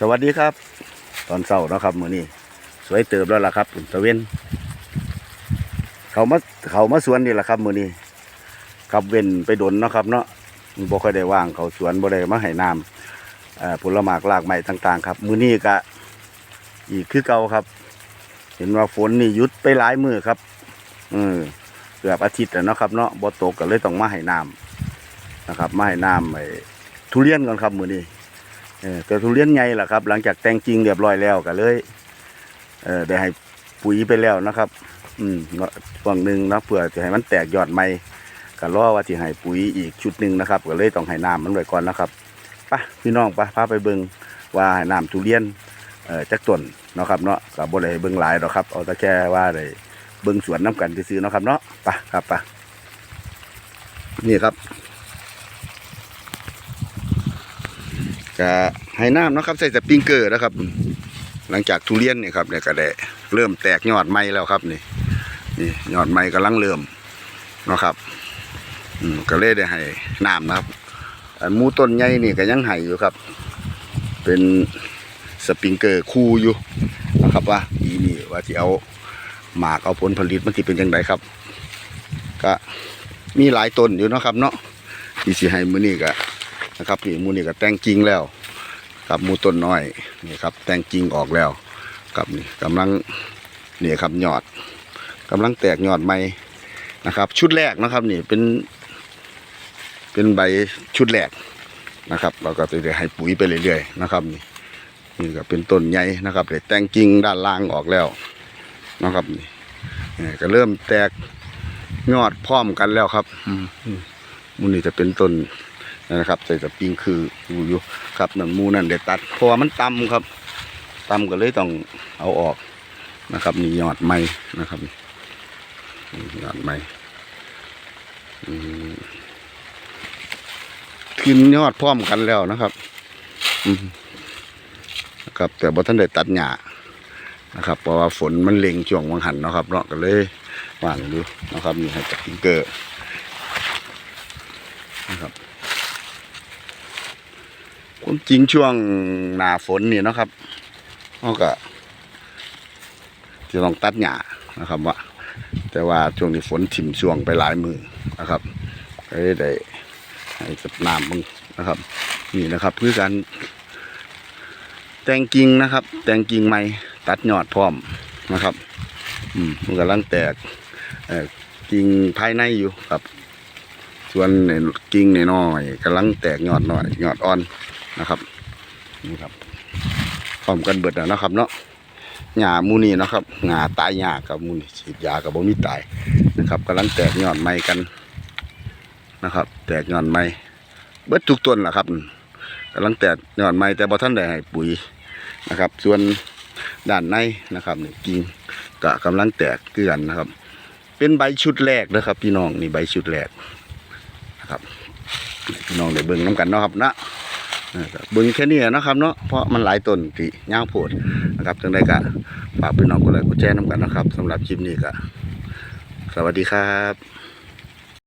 สวัสดีครับ ตอนเช้านะครับมื้อนี้สวยเติบแล้วล่ะครับตะเวน เขามาเขามาสวนนี่แหละครับมื้อนี้ขับเว้นไปดนนะครับ เนาะบ่ค่อยได้ว่างเขาสวนบ่ได้มาให้น้ำผลไม้รากไม้ต่างๆ ครับ มื้อนี้ก็อีกคือเก่าครับ เห็นว่าฝนนี่หยุดไปหลายมือครับเออเกือบอาทิตย์แล้วเนาะครับ เนาะบ่ตกก็เลยต้องมาให้น้ำนะครับ มาให้น้ำไอ้ทุเรียนก่อนครับมื้อนี้ เออแต่ทุเรียนใหญ่ล่ะครับ หลังจากแต่งจริงเรียบร้อยแล้วก็เลยเออได้ให้ปุ๋ยไปแล้วนะครับ อืมฝั่งหนึ่งนะเพื่อจะให้มันแตกยอดใหม่ก็รอว่าจะให้ปุ๋ยอีกชุดหนึ่งนะครับ ก็เลยต้องให้น้ำมันไว้ก่อนนะครับไปพี่น้องไปพาไปเบิ่งว่าให้น้ำทุเรียนเออจักต้นเนาะครับเนาะก็บ่ได้ให้เบิ่งหลายหรอกครับเอาแต่แค่ว่าได้เบิ่งสวนน้กันซื่อๆเนาะครับเนาะไปครับไปนี่ครับ ก็ให้น้ำนะครับ ใส่สปริงเกอร์นะครับ หลังจากทุเรียนเนี่ยครับเนี่ยก็ได้เริ่มแตกยอดใหม่แล้วครับนี่นี่ยอดใหม่กำลังเริ่มนะครับอืมก็เลยได้ให้น้ำนะครับมูต้นใหญ่นี่ก็ยังให้อยู่ครับ เป็นสปริงเกอร์คู่อยู่นะครับว่าปีนี้ว่าที่เอาหมากเอาผลผลิตมันที่เป็นยังไงครับ ก็มีหลายต้นอยู่นะครับเนาะที่สิให้มือนี้ก็ นะครับนี่มูนี่ก็แต่งจริงแล้วครับมูต้นน้อยนี่ครับแต่งจริงออกแล้วครับนี่กำลังนี่ครับยอดกำลังแตกยอดใหม่นะครับ ชุดแรกนะครับนี่เป็น เป็นใบชุดแรกนะครับ เราก็จะให้ปุ๋ยไปเรื่อยๆนะครับนี่นี่ก็เป็นต้นใหญ่นะครับได้แต่งจริงด้านล่างออกแล้วนะครับนี่ก็เริ่มแตกยอดพร้อมกันแล้วครับมอืมหมูนี่จะเป็นต้น นะครับใส่สปริงคืออยู่อยู่ครับหนังมูนั่นเด็ดตัดเพราะมันต่ำครับต่ำก็เลยต้องเอาออกนะครับนี่ยอดไม้นะครับยอดไม้อืมขึ้นยอดพร้อมกันแล้วนะครับนะครับแต่บ่ท่านได้ตัดหญ้านะครับเพราะว่าฝนมันเล็งช่วงวังหันนะครับเนาะก็เลยว่างอยู่นะครับนี่ให้สปริงเกอร์นะครับ มจริงช่วงหนาฝนนี่นะครับเขาก็จะต้องตัดหญ้านะครับว่าแต่ว่าช่วงนี้ฝนถิ่มช่วงไปหลายมือนะครับก็เลยได้ให้กับน้ำมึงนะครับ นี่นะครับคือการแต่งกิ่งนะครับ แต่งกิ่งใหม่ตัดยอดพร้อมนะครับ อืมมันกำลังแตกเอกิ่งภายในอยู่ครับ ส่วนในกิ่งในน้อยๆกำลังแตกยอดหน่อยยอดอ่อน นะครับนี่ครับพร้อมกันเบิดแล้วนะครับ เนาะหญ้ามูนี่นะครับหญ้าตายหญ้ากับมูนี่ฉีดยากับบ่มีตายนะครับกำลังแตกยอดใหม่กันนะครับ แตกยอดใหม่เบิดทุกต้นแหละครับกำลังแตกยอดใหม่แต่บ่ทันได้ให้ปุ๋ยนะครับ ส่วนด้านในนะครับนี่กิ่งก็กำลังแตกเกลื่อนนะครับ เป็นใบชุดแรกนะครับ พี่น้องนี่ใบชุดแรกนะครับพี่น้องได้เบิ่งน้ำกันเนาะครับนะ เบิ่งแค่นี้นะครับเนาะเพราะมันหลายต้นที่ย่างโผดนะครับจังได้กะฝากพี่น้องกดไลค์กดแชร์น้ำกันนะครับสำหรับคลิปนี้ก็สวัสดีครับ